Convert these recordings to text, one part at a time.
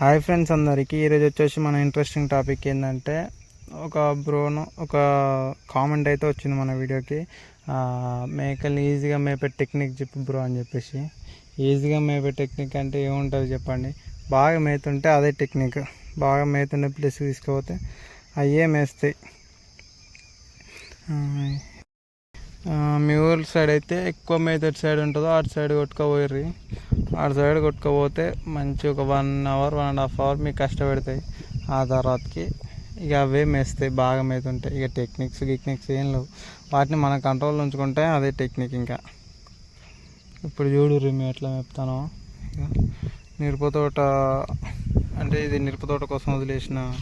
Hi friends అందరికీ. ఈరోజు వచ్చేసి మన ఇంట్రెస్టింగ్ టాపిక్ ఏంటంటే ఒక బ్రోను ఒక కామెంట్ అయితే వచ్చింది మన వీడియోకి. మేకల్ని ఈజీగా మేపే టెక్నిక్ చెప్పు బ్రో అని చెప్పేసి. ఈజీగా మేపే టెక్నిక్ అంటే ఏముంటుంది చెప్పండి. బాగా మేతుంటే అదే టెక్నిక్ బాగా మేతుండే ప్లేస్ తీసుకుపోతే అయ్యే మేస్తాయి. మీ ఊరి సైడ్ అయితే ఎక్కువ మేత సైడ్ ఉంటుందో అటు సైడ్ కొట్టుకోపోయి అటు సైడ్ కొట్టుకోపోతే మంచి ఒక one hour one and half hour మీకు కష్టపెడతాయి. ఆ తర్వాతకి ఇక అవే మేస్తాయి బాగా మేతుంటాయి. ఇక టెక్నిక్స్ గిక్నిక్స్ ఏం లేవు. వాటిని మన కంట్రోల్ ఉంచుకుంటే అదే టెక్నిక్ ఇంకా. ఇప్పుడు చూడు మేము ఎట్లా మేపుతానో. ఇక తోట అంటే ఇది మిరప తోట కోసం వదిలేసిన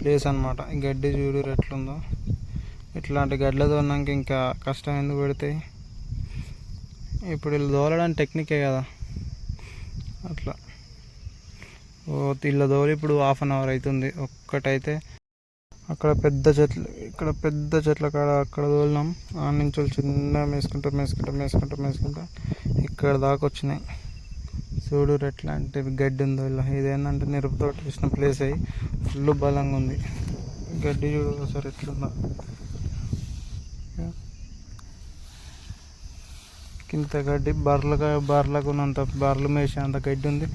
ప్లేస్ అనమాట గడ్డి చూడు ఎట్లుందో. ఇట్లాంటి గడ్డలతో ఉన్నాక ఇంకా కష్టం ఎందుకు పెడతాయి? ఇప్పుడు వీళ్ళు దోలడానికి టెక్నికే కదా. అట్లా. ఓ ఇళ్ళ దోలి ఇప్పుడు హాఫ్ అన్ అవర్ అవుతుంది ఒక్కటైతే అక్కడ పెద్ద చెట్లు ఇక్కడ పెద్ద చెట్ల కాడ అక్కడ తోలినాం. ఆ నుంచి చిన్న మేసుకుంటా మేసుకుంటా మేసుకుంటా మేసుకుంటా ఇక్కడ దాకా వచ్చినాయి. చూడు ఎట్లాంటి గడ్డి ఉందో ఇలా. ఇదేంటంటే మిరప తోట వేసిన ప్లేస్ అయ్యి ఫుల్ బలంగా ఉంది. గడ్డి చూడు ఒకసారి ఎట్లుందో. ఇంత గడ్డి బర్రెలుగా బర్రెలకు ఉన్నంత బర్రెలు మేసే అంత గడ్డి ఉంది.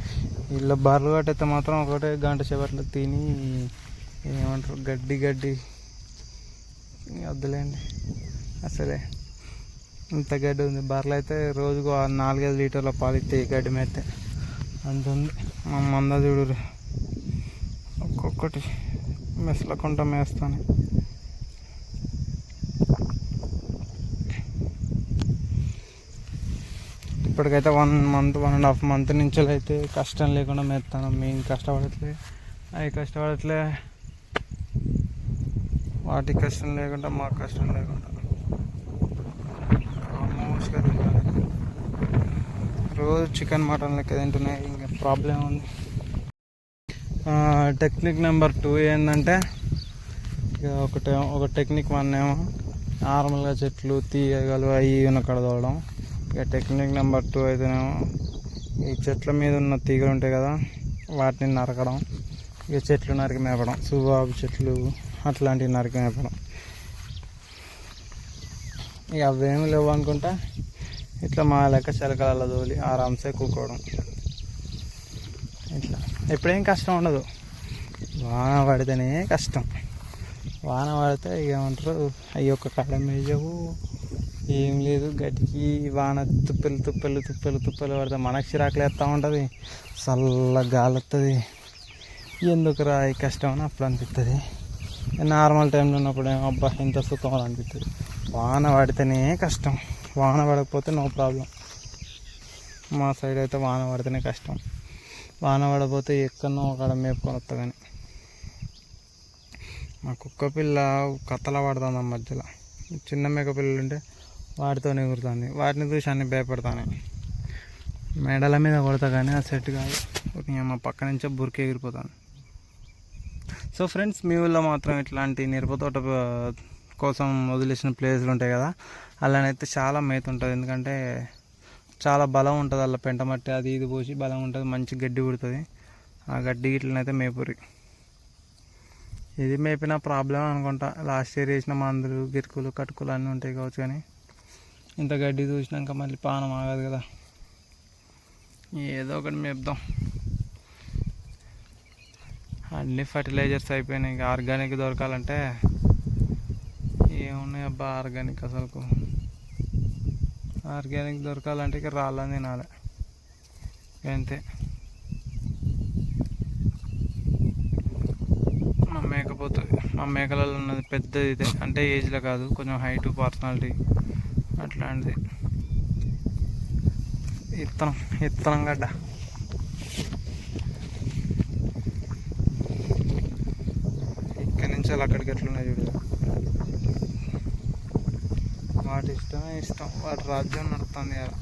ఇలా బర్రెలు కట్టయితే మాత్రం ఒకటే గంట సేపట్లో తిని ఏమంటారు గడ్డి గడ్డి వద్దులేండి. అసలే ఇంత గడ్డి ఉంది. బర్రెలు అయితే రోజుకు ఆ నాలుగైదు లీటర్ల పాలు ఇస్తాయి గడ్డి మేస్తే. అంత ఉంది. మా మంద చూడు ఒక్కొక్కటి మెసలకుండా మేస్తాను. ఇప్పటికైతే one month one and half month నుంచి అయితే కష్టం లేకుండా మేస్తాను మేము కష్టపడట్లే? అవి కష్టపడట్లే. వాటికి కష్టం లేకుండా మాకు కష్టం లేకుండా. మోస్ట్గా తింటాను. రోజు చికెన్ మటన్ లెక్క తింటున్నాయి. ఇంకా ప్రాబ్లం ఉంది. టెక్నిక్ నెంబర్ టూ ఏంటంటే ఇక ఒకటే ఒక టెక్నిక్ వన్ ఏమో నార్మల్గా చెట్లు తీయగలు అవి ఉన్న కడదవడం ఇక టెక్నిక్ నెంబర్ టూ అయితేనేమో ఈ చెట్ల మీద ఉన్న తీగలు ఉంటాయి కదా వాటిని నరకడం ఇక చెట్లు నరికి మేపడం సుబాబు చెట్లు అట్లాంటివి నరికి మేపడం. ఇక అవేమి లేవు అనుకుంటా ఇట్లా మా లెక్క చిలకలలో తోలి ఆరామ్సే కూకోవడం. ఇట్లా. ఎప్పుడేం కష్టం ఉండదు. వాన పడితేనే కష్టం. వాన పడితే ఇక ఏమంటారు అవి ఒక కాడ మేయవు ఏం లేదు గడ్డికి వాన తుప్పలు తుప్పలు తుప్పలు తుప్పలు పడితే మనకు చిరాకులు వేస్తూ ఉంటుంది. చల్ల గాలి వస్తుంది ఎందుకురా ఈ కష్టం అని అప్పుడు అనిపిస్తుంది నార్మల్ టైంలో ఉన్నప్పుడు ఏమో అబ్బా ఇంత సుఖం అనిపిస్తుంది వాన పడితేనే కష్టం. వాన పడకపోతే నో ప్రాబ్లం. మా సైడ్ అయితే వాన పడితేనే కష్టం. వాన పడకపోతే ఎక్కడనో అక్కడ మేపుకొని వస్తా కానీ మా కుక్క పిల్ల కత్తల పడుతుంది ఆ మధ్యలో. చిన్న మేక పిల్లలు ఉంటే వాటితో ఎగురుతుంది వాటిని చూసి అన్ని భయపడతాను. మెడల మీద కొడతా కానీ ఆ సెట్ కాదు. మా పక్క నుంచే బురికి ఎగిరిపోతాను సో ఫ్రెండ్స్ మీ ఊళ్ళో మాత్రం ఇట్లాంటి మిరపతోట కోసం వదిలేసిన ప్లేస్లు ఉంటాయి కదా అలానైతే చాలా మేత ఉంటుంది. ఎందుకంటే చాలా బలం ఉంటుంది అలా పెంట మట్టి. అది ఇది పోసి బలం ఉంటుంది మంచి గడ్డి పుడుతుంది. ఆ గడ్డి గిట్లనైతే మేపురి. ఇది మేపిన ప్రాబ్లం అనుకుంటా. లాస్ట్ ఇయర్ వేసిన మందులు గిరుకులు కటుకులు అన్నీ ఉంటాయి కావచ్చు కానీ ఇంత గడ్డి చూసినాక మళ్ళీ పానం ఆగదు కదా. ఏదో ఒకటి మేపుదాం. అన్ని ఫర్టిలైజర్స్ అయిపోయినాయి. ఇంకా ఆర్గానిక్ దొరకాలంటే ఏమున్నాయి అబ్బా ఆర్గానిక్ అసలుకు? ఆర్గానిక్ దొరకాలంటే ఇక రాళ్ళని తినాలి. అంతే. మా మేకపోతుంది మా మేకలలో ఉన్నది పెద్దది ఇదే. అంటే ఏజ్లో కాదు. కొంచెం హైట్ పర్సనాలిటీ అట్లాంటిది. ఇత్తనం ఇత్తనం గడ్డ. ఇక్కడి నుంచి అలా అక్కడికి ఎట్లున్నాయి చూడు. వాటి ఇష్టమే ఇష్టం. వాటి రాజ్యం నడుస్తుంది కదా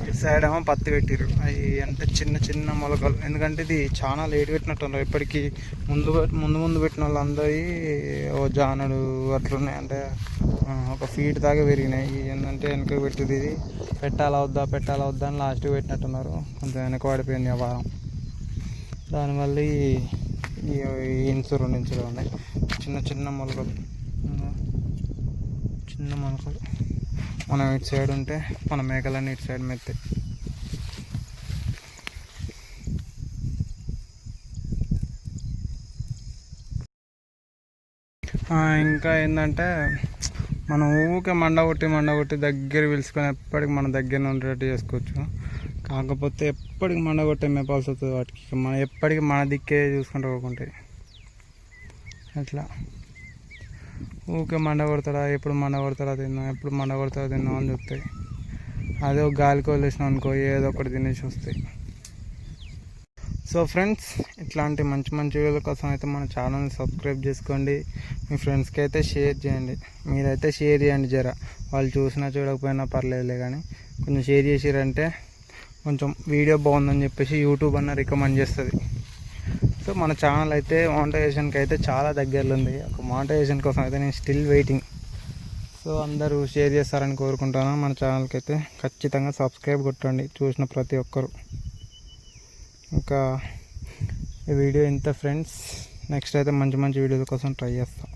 ఇటు సైడ్ ఏమో పత్తి పెట్టిరు అవి అంటే చిన్న చిన్న మొలకలు. ఎందుకంటే ఇది చాలా లేట్ పెట్టినట్టున్నారు. ఇప్పటికీ ముందు ముందు ముందు పెట్టిన వాళ్ళందరి ఓ జానడు అట్లున్నాయి. అంటే ఒక ఫీట్ దాకా పెరిగినాయి. ఏంటంటే వెనక పెట్టింది ఇది. పెట్టాలా వద్దా పెట్టాలా వద్దా అని లాస్ట్కి పెట్టినట్టున్నారు. కొంచెం వెనక పడిపోయింది ఆ వారం దానివల్ల ఈ- ఈ ఇన్సూర్ నుంచి ఉన్నాయి. చిన్న చిన్న మొలకలు. చిన్న మొలకలు. మనం ఇటు సైడ్ ఉంటే మన మేకలన్నీ ఇటు సైడ్ మెత్తాయి ఇంకా ఏంటంటే మనం ఊకే మండ కొట్టి మండ కొట్టి దగ్గర పిలుచుకొని ఎప్పటికి మన దగ్గర ఉండేటట్టు చేసుకోవచ్చు. కాకపోతే ఎప్పటికి మండ కొట్టే మేపాల్సి వస్తుంది వాటికి. మనం ఎప్పటికి మన దిక్కే చూసుకుంటూ పోకుంటాయి అట్లా. ఊకే మండ కొడతాడా ఎప్పుడు మండ కొడతాడా తిన్నాం ఎప్పుడు మండ కొడతాడా తిన్నాం అని చెప్తాయి అదే ఒక గాలికి వదిలేసినాం అనుకో ఏదో ఒకటి తినేసి వస్తాయి. సో ఫ్రెండ్స్ ఇట్లాంటి మంచి మంచి వీడియోల కోసం అయితే మన ఛానల్ని సబ్స్క్రైబ్ చేసుకోండి. మీ ఫ్రెండ్స్కి అయితే షేర్ చేయండి. మీరైతే షేర్ చేయండి జర. వాళ్ళు చూసినా చూడకపోయినా పర్లేదులే కానీ కొంచెం షేర్ చేసారంటే కొంచెం వీడియో బాగుందని చెప్పేసి యూట్యూబ్ అన్న రికమెండ్ చేస్తుంది. సో మన ఛానల్ అయితే మానిటైజేషన్కి అయితే చాలా దగ్గరలో ఉంది. ఒక మానిటైజేషన్ కోసం అయితే నేను స్టిల్ వెయిటింగ్. సో అందరూ షేర్ చేస్తారని కోరుకుంటాను. మన ఛానల్కి అయితే ఖచ్చితంగా సబ్స్క్రైబ్ కొట్టండి. చూసిన ప్రతి ఒక్కరు. ఇంకా ఈ వీడియో ఇంత ఫ్రెండ్స్ నెక్స్ట్ అయితే మంచి మంచి వీడియోల కోసం ట్రై చేస్తాం.